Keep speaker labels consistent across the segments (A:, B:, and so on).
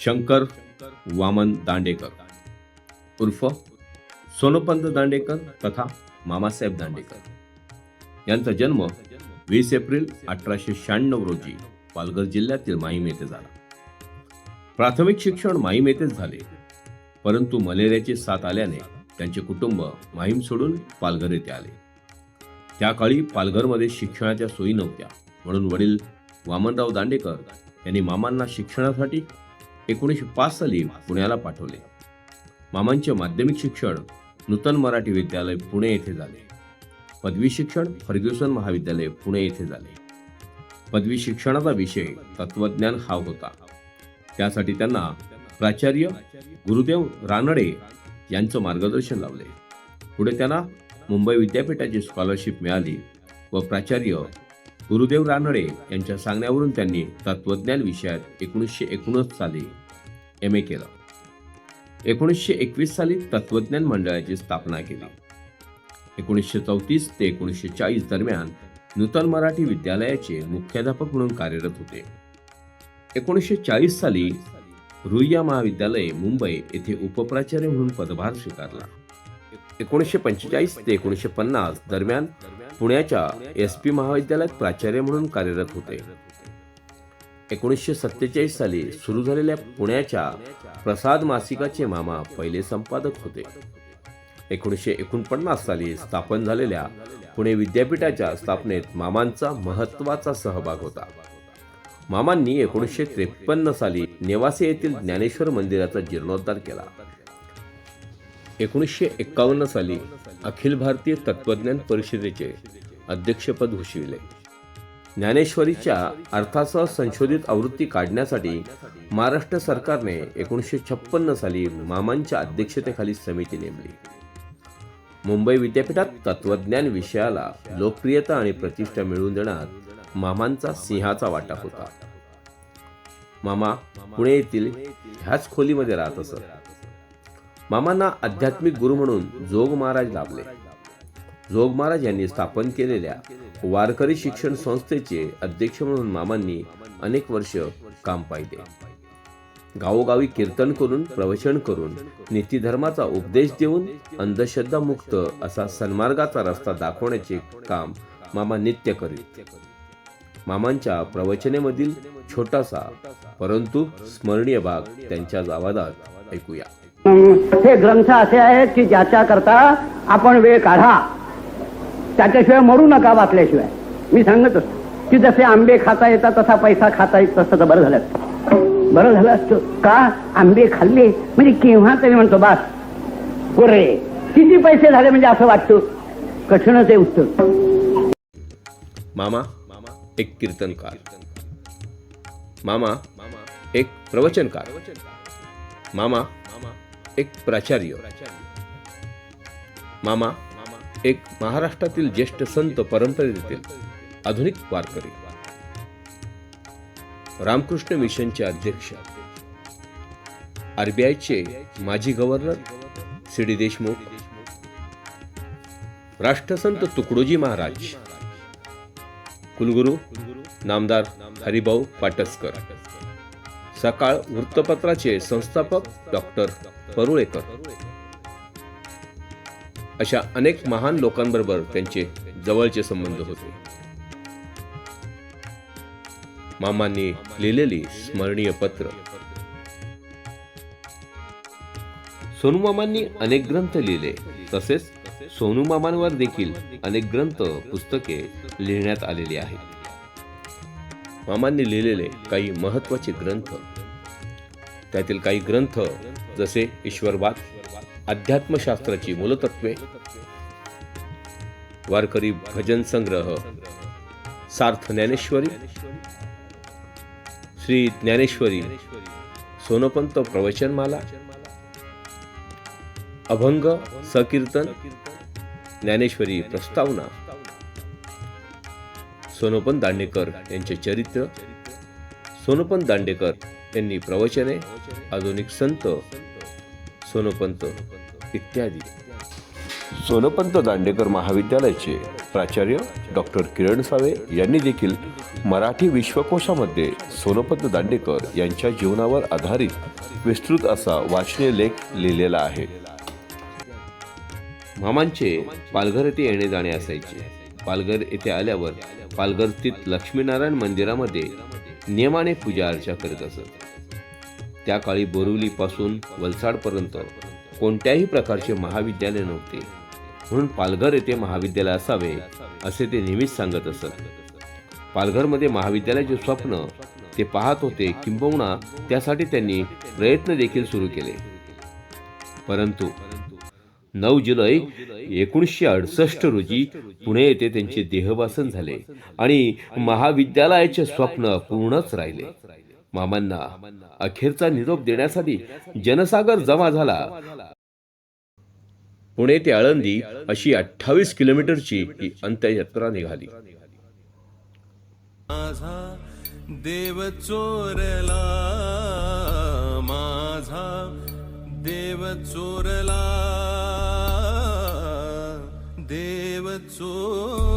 A: शंकर वामन दांडेकर. उर्फ सोनोपंत दांडेकर तथा मामासाहेब दांडेकर. यांचा जन्म वीस एप्रिल अठराशे शहाण्णव रोजी पालघर जिल्ह्यातील माहीम येथे झाला. प्राथमिक शिक्षण माहीम येथेच झाले. परंतु मलेरियाची साथ आल्याने त्यांचे कुटुंब माहीम सोडून पालघर येथे आले. त्या काळी पालघरमध्ये शिक्षणाच्या सोयी नव्हत्या. म्हणून वडील वामनराव दांडेकर यांनी मामांना शिक्षणासाठी एकोणीसशे पाच साली पुण्याला पाठवले. मामांचे माध्यमिक शिक्षण नूतन मराठी विद्यालय पुणे येथे झाले. पदवी शिक्षण फर्ग्युसन महाविद्यालय पुणे येथे झाले. पदवी शिक्षणाचा विषय तत्वज्ञान हा होता. त्यासाठी त्यांना प्राचार्य गुरुदेव रानडे यांचं मार्गदर्शन लावले. पुढे त्यांना मुंबई विद्यापीठाची स्कॉलरशिप मिळाली व प्राचार्य गुरुदेव रानडे यांच्या सांगण्यावरून त्यांनी तत्वज्ञान विषयात एकोणीसशे एकोणीस साली एम ए केलं. एकोणीसशे एकवीस साली तत्वज्ञान मंडळाची स्थापना केली. एकोणीसशे चौतीस ते एकोणीसशे चाळीस दरम्यान नूतन मराठी विद्यालयाचे मुख्याध्यापक म्हणून कार्यरत होते. एकोणीसशे चाळीस साली रुईया महाविद्यालय मुंबई येथे उपप्राचार्य म्हणून पदभार स्वीकारला. एकोणीसशे पंचेचाळीस ते एकोणीसशे पन्नास दरम्यान पुण्याच्या एस पी महाविद्यालयात प्राचार्य म्हणून कार्यरत होते. एकोणीसशे सत्तेचाळीस साली सुरू झालेल्या पुण्याच्या प्रसाद मासिकाचे मामा पहिले संपादक होते. एकोणीसशे एकोणपन्नास साली स्थापन झालेल्या पुणे विद्यापीठाच्या स्थापनेत मामांचा महत्त्वाचा सहभाग होता. मामांनी एकोणीसशे त्रेपन्न साली नेवासे येथील ज्ञानेश्वर मंदिराचा जीर्णोद्धार केला. एकोणीसशे एक्कावन्न साली अखिल भारतीय तत्वज्ञान परिषदेचे अध्यक्षपद भूषविले. ज्ञानेश्वरीच्या अर्थासह संशोधित आवृत्ती काढण्यासाठी महाराष्ट्र सरकारने एकोणीसशे छप्पन्न साली मामांच्या अध्यक्षतेखाली समिती नेमली. मुंबई विद्यापीठात तत्वज्ञान विषयाला लोकप्रियता आणि प्रतिष्ठा मिळवून देण्यात मामांचा सिंहाचा वाटा होता. मामा पुणे येथील ह्याच खोलीमध्ये राहत असत. मामांना आध्यात्मिक गुरु म्हणून जोग महाराज लाभले. जोग महाराज यांनी स्थापन केलेल्या वारकरी शिक्षण संस्थेचे अध्यक्ष म्हणून मामांनी अनेक वर्ष काम पाहिले. गावोगावी कीर्तन करून प्रवचन करून नीतीधर्माचा उपदेश देऊन अंधश्रद्धा मुक्त असा सन्मार्गाचा रस्ता दाखवण्याचे काम मामा नित्य करीत. मामांच्या प्रवचनेमधील छोटासा परंतु स्मरणीय भाग त्यांच्या आवाजात ऐकूया.
B: हे ग्रंथ असे आहेत की ज्याच्या करता आपण वेळ काढा. त्याच्याशिवाय मरू नका वाचल्याशिवाय मी सांगत असतो की जसे आंबे खाता येतात तसा पैसा खाता येत तसं तर बरं झालं बरं झालं असतं. का? आंबे खाल्ले. म्हणजे केव्हा तरी म्हणतो बास बरे किती पैसे झाले म्हणजे असं वाटतं? कठीणच आहे उत्तर.
A: मामा एक कीर्तनकार. मामा एक प्रवचनकार. मामा एक प्राचार्य. मामा एक महाराष्ट्रातील ज्येष्ठ संत परंपरेतील आधुनिक वारकरी. रामकृष्ण मिशनचे अध्यक्ष. आरबीआयचे माजी गव्हर्नर सी डी देशमुख. राष्ट्रसंत तुकडोजी महाराज. कुलगुरू नामदार हरिभाऊ पाटसकर. सकाळ वृत्तपत्राचे संस्थापक डॉक्टर परुळेकर अशा अनेक महान लोकांबरोबर त्यांचे जवळचे संबंध होते. मामांनी लिहिलेली स्मरणीय पत्र. सोनू मामांनी अनेक ग्रंथ लिहिले तसेच सोनू मामांवर देखील अनेक ग्रंथ पुस्तके लिहिण्यात आलेली आहेत. मामांनी लिहिलेले काही महत्त्वाचे ग्रंथ. त्यातील काही ग्रंथ जसे ईश्वरवाद अध्यात्मशास्त्राची मूलतत्वे वारकरी भजन संग्रह सार्थ ज्ञानेश्वरी श्री ज्ञानेश्वरी सोनपंत प्रवचनमाला अभंग सकीर्तन ज्ञानेश्वरी प्रस्तावना सोनोपंत दांडेकर यांचे चरित्र सोनोपंत दांडेकर यांनी प्रवचने आधुनिक संत सोनोपंत इत्यादी. सोनपंत दांडेकर महाविद्यालयाचे प्राचार्य डॉक्टर किरण सावे यांनी देखील मराठी विश्वकोशामध्ये सोनपंत दांडेकर यांच्या जीवनावर आधारित विस्तृत असा वाचनीय लेख लिहिलेला आहे. मामांचे पालघर येथे येणे जाणे असायचे. पालघर येथे आल्यावर पालघर स्थित लक्ष्मीनारायण मंदिरामध्ये नियमाने पूजा अर्चा करीत असत. त्या काळी बोरिवलीपासून वलसाडपर्यंत कोणत्याही प्रकारचे महाविद्यालय नव्हते. म्हणून पालघर येथे महाविद्यालय असावे असे ते नेहमीच सांगत असत. पालघरमध्ये महाविद्यालयाचे स्वप्न ते पाहत होते किंबहुना त्यासाठी त्यांनी प्रयत्न देखील सुरू केले. परंतु नऊ जुलै एकोणीसशे अडुसष्ट रोजी पुणे येथे त्यांचे देहवासन झाले आणि महाविद्यालयाचे स्वप्न पूर्णच राहिले. मामांना अखेरचा निरोप देण्यासाठी जनसागर जमा झाला. पुणे ते आळंदी अशी अठ्ठावीस किलोमीटरची ही अंत्ययात्रा निघाली.
C: माझा देव चोरला माझा देव चोरला देव चोर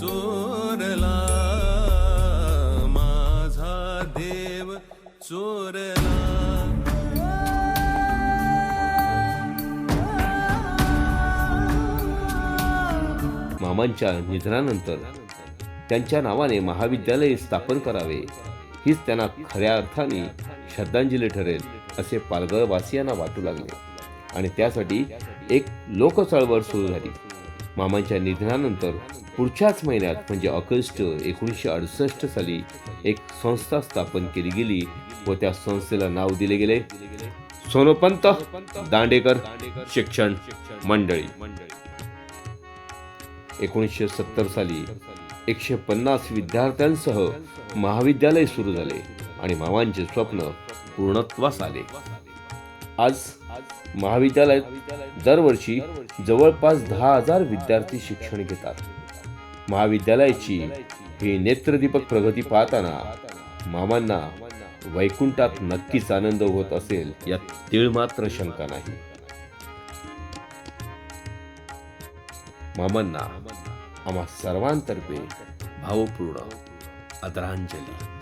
C: चोरला. माझा देव चोरला.
A: मामांच्या निधनानंतर त्यांच्या नावाने महाविद्यालय स्थापन करावे हीच त्यांना खऱ्या अर्थाने श्रद्धांजली ठरेल असे पालघर वासियांना वाटू लागले. आणि त्यासाठी एक लोक चळवळ सुरू झाली. मामांच्या निधनानंतर पुढच्याच महिन्यात म्हणजे ऑगस्ट एकोणीसशे अडुसष्ट साली एक संस्था स्थापन केली गेली व त्या संस्थेला नाव दिले गेले. सोनोपंत दांडेकर शिक्षण मंडळी. एकोणीसशे सत्तर साली एकशे पन्नास विद्यार्थ्यांसह महाविद्यालय सुरू झाले आणि मामांचे स्वप्न पूर्णत्वास आले. आज महाविद्यालयात दरवर्षी जवळपास दहा हजार विद्यार्थी शिक्षण घेतात. महाविद्यालयाची ही नेत्रदीपक प्रगती पाहताना मामांना वैकुंठात नक्कीच आनंद होत असेल यात तीळ मात्र शंका नाही. मामांना आम्हा सर्वांतर्फे भावपूर्ण आदरांजली.